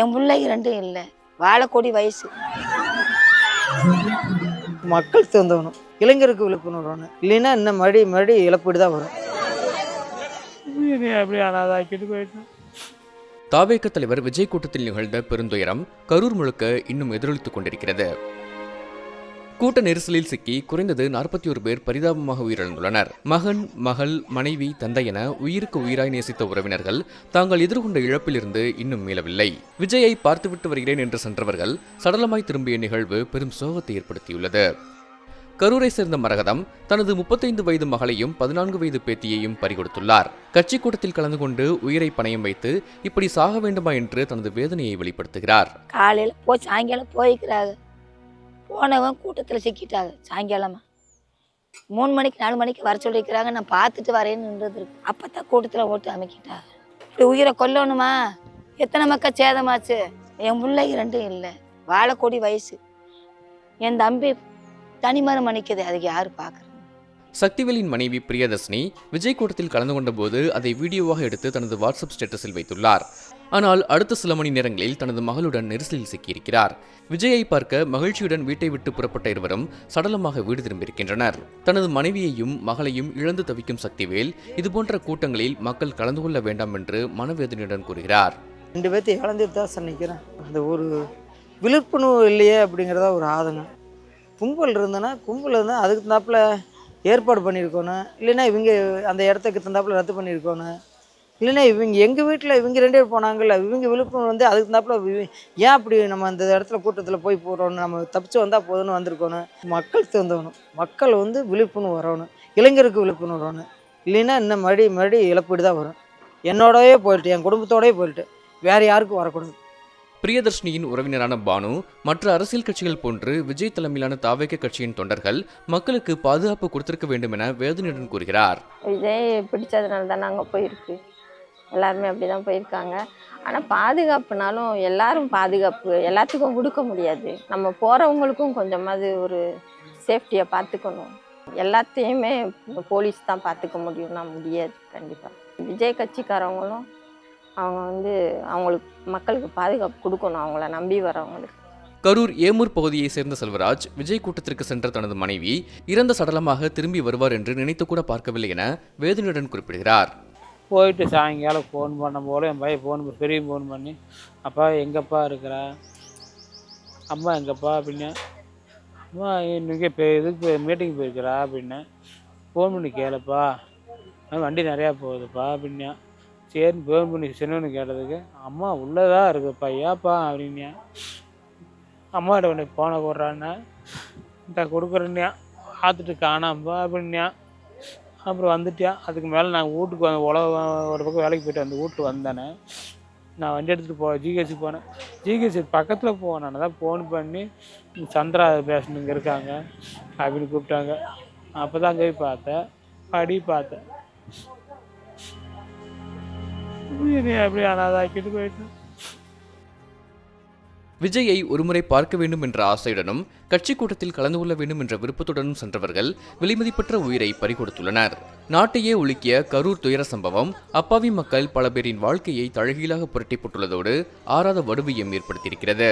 என் பிள்ளைக்கு ரெண்டும் இல்லை. வாழைக்கொடி வயசு. மக்கள் தகுந்தவனும் இளைஞருக்கு விழிப்புணர்வு இல்லைன்னா இன்னும் மறுபடி மறுபடி இழப்பீடு தான் வரும். நீ அப்படி அனாதாக்கிட்டு போயிட்டேன் தாவேக தலைவர் விஜய் கூட்டத்தில் நிகழ்ந்த பெருந்துயரம் கரூர் முழுக்க இன்னும் எதிரொலித்துக் கொண்டிருக்கிறது. கூட்ட நெரிசலில் சிக்கி குறைந்தது நாற்பத்தி ஒரு பேர் பரிதாபமாக உயிரிழந்துள்ளனர். மகன் மகள் மனைவி தந்தை என உயிருக்கு உயிராய் நேசித்த உறவினர்கள் தாங்கள் எதிர்கொண்ட இழப்பிலிருந்து இன்னும் மீளவில்லை. விஜயை பார்த்துவிட்டு வருகிறேன் என்று சென்றவர்கள் சடலமாய் திரும்பிய நிகழ்வு பெரும் சோகத்தை ஏற்படுத்தியுள்ளது. கரூரை சேர்ந்த மரகதம் தனது முப்பத்தைந்து வயது மகளையும் பதினான்கு வயது பேத்தியையும் பறிகொடுத்துள்ளார். கட்சி கூட்டத்தில் கலந்து கொண்டு உயிரை பணயம் வைத்து இப்படி சாக வேண்டுமா என்று தனது வேதனையை வெளிப்படுத்துகிறார். காலையில் போய் சாயங்காலம் போய்க்கிறாங்க போனவன் கூட்டத்தில் சிக்கிட்டாங்க. சாயங்காலமா. மூணு மணிக்கு நாலு மணிக்கு வர சொல்லியிருக்கிறாங்க நான் பார்த்துட்டு வரேன்னு நின்றது இருக்கு. அப்போ தான் கூட்டத்தில் ஓட்டு அமைக்கிட்டாங்க. இப்படி உயிரை கொல்லணுமா? எத்தனை மக்கள் சேதமாச்சு? என் பிள்ளைக்கு ரெண்டும் இல்லை. வாழைக்கொடி வயசு. என் தம்பி தனிமரம் அணிக்குது. அதுக்கு யார் பார்க்குறது? சக்திவேலின் மனைவி பிரியதர்ஷினி விஜய் கூட்டத்தில் கலந்து கொண்டபோது அதை வீடியோவாக எடுத்து தனது வாட்ஸ்அப் ஸ்டேட்டஸில் வைத்துள்ளார். ஆனால் அடுத்த சில மணி நேரங்களில் தனது மகளுடன் நெரிசலில் சிக்கியிருக்கிறார். விஜயை பார்க்க மகிழ்ச்சியுடன் வீட்டை விட்டு புறப்பட்ட இருவரும் சடலமாக வீடு திரும்பியிருக்கின்றனர். தனது மனைவியையும் மகளையும் இழந்து தவிக்கும் சக்திவேல் இதுபோன்ற கூட்டங்களில் மக்கள் கலந்து கொள்ள வேண்டாம் என்று மனவேதனையுடன் கூறுகிறார். ரெண்டு பேர்த்தை இழந்துட்டு தான் நிற்கிறேன் அந்த ஒரு விழிப்புணர்வு இல்லையே அப்படிங்கிறதா ஒரு ஆதங்கம். கும்பல் இருந்ததுன்னா கும்பல் இருந்தால் அதுக்கு தகுந்தாப்பில் ஏற்பாடு பண்ணியிருக்கணும். இல்லைன்னா இவங்க அந்த இடத்துக்கு தந்தாப்புல ரத்து பண்ணியிருக்கணும். இல்லைன்னா இவங்க எங்கள் வீட்டில் இவங்க ரெண்டு பேர் போனாங்கல்ல இவங்க விழுப்புணர்வு வந்து அதுக்கு தந்தாப்புல வி- ஏன் அப்படி நம்ம அந்த இடத்துல கூட்டத்தில் போய் போகிறோன்னு நம்ம தப்பிச்சு வந்தால் போதும்னு வந்திருக்கணும் மக்கள் தகுந்தவனும் மக்கள் வந்து விழிப்புணர்வு வரணும் இளைஞருக்கு விழிப்புணர்வு வரணும். இல்லைன்னா இன்னும் மறுபடி மறுபடி இழப்பீடு தான் வரும். என்னோடவே போயிட்டு என் குடும்பத்தோடயே போயிட்டு வேறு யாருக்கும் வரக்கூடாது. பிரியதர்ஷினியின் உறவினரான பானு மற்ற அரசியல் கட்சிகள் போன்று விஜய் தலைமையிலான தாவேக கட்சியின் தொண்டர்கள் மக்களுக்கு பாதுகாப்பு கொடுத்திருக்க வேண்டும் என வேதனையுடன் கூறுகிறார். விஜய் பிடிச்சதுனால தான் நாங்கள் போயிருக்கு எல்லாருமே அப்படி தான் போயிருக்காங்க. ஆனால் பாதுகாப்புனாலும் எல்லாரும் பாதுகாப்பு எல்லாத்துக்கும் கொடுக்க முடியாது. நம்ம போகிறவங்களுக்கும் கொஞ்சமாவது ஒரு சேஃப்டியை பார்த்துக்கணும். எல்லாத்தையுமே போலீஸ் தான் பார்த்துக்க முடியும்னா முடியாது கண்டிப்பாக விஜய் கட்சிக்காரவங்களும் அவங்க வந்து அவங்களுக்கு மக்களுக்கு பாதுகாப்பு கொடுக்கணும் அவங்கள நம்பி வரவங்களுக்கு கரூர் ஏமூர் பகுதியை சேர்ந்த செல்வராஜ் விஜய் கூட்டத்திற்கு சென்ற தனது மனைவி இறந்த சடலமாக திரும்பி வருவார் என்று நினைத்து கூட பார்க்கவில்லை என வேதனையுடன் குறிப்பிடுகிறார். போயிட்டு சாயங்காலம் ஃபோன் பண்ண போல என் பையன் ஃபோன் பெரிய ஃபோன் பண்ணி அப்பா எங்கப்பா இருக்கிறா? அம்மா எங்கப்பா? அப்படின்னு அம்மா இன்றைக்கி இப்போ இதுக்கு மீட்டிங் போயிருக்கிறா? அப்படின்னு ஃபோன் பண்ணி கேளப்பா. வண்டி நிறையா போகுதுப்பா. அப்படின்னா சரின்னு ஃபோன் பண்ணி சின்னவனு கேட்டதுக்கு அம்மா உள்ளதாக இருக்குதுப்பா ஏப்பா? அப்படின்னா அம்மாட்ட உடனே ஃபோனை போடுறான்னா இந்த கொடுக்குறேன்யா பார்த்துட்டு காணாம்பா அப்படின்னா அப்புறம் வந்துட்டியா? அதுக்கு மேலே நான் வீட்டுக்கு வந்து உலக ஒரு பக்கம் வேலைக்கு போயிட்டு வந்து வீட்டுக்கு வந்தேனே. நான் வண்டி எடுத்துகிட்டு போ ஜிஹெச்சுக்கு போனேன். ஜிஹெச்சு பக்கத்தில் போனேன். தான் ஃபோன் பண்ணி சந்திரா பேஷண்ட் இங்கே இருக்காங்க. அப்படின்னு கூப்பிட்டாங்க. அப்போ தான் அங்கே போய் பார்த்தேன். படி பார்த்தேன். நீ அப்படி அனாதாக்கிட்டு போயிட்டேன். விஜயை ஒருமுறை பார்க்க வேண்டும் என்ற ஆசையுடனும் கட்சி கூட்டத்தில் கலந்து கொள்ள வேண்டும் என்ற விருப்பத்துடனும் சென்றவர்கள் விலைமதிப்பற்ற உயிரை பறிகொடுத்துள்ளனர். நாட்டையே உலுக்கிய கரூர் துயர சம்பவம் அப்பாவி மக்கள் பல பேரின் வாழ்க்கையை தழகீழாக புரட்டி போட்டுள்ளதோடு ஆறாத வடுவையும் ஏற்படுத்தியிருக்கிறது.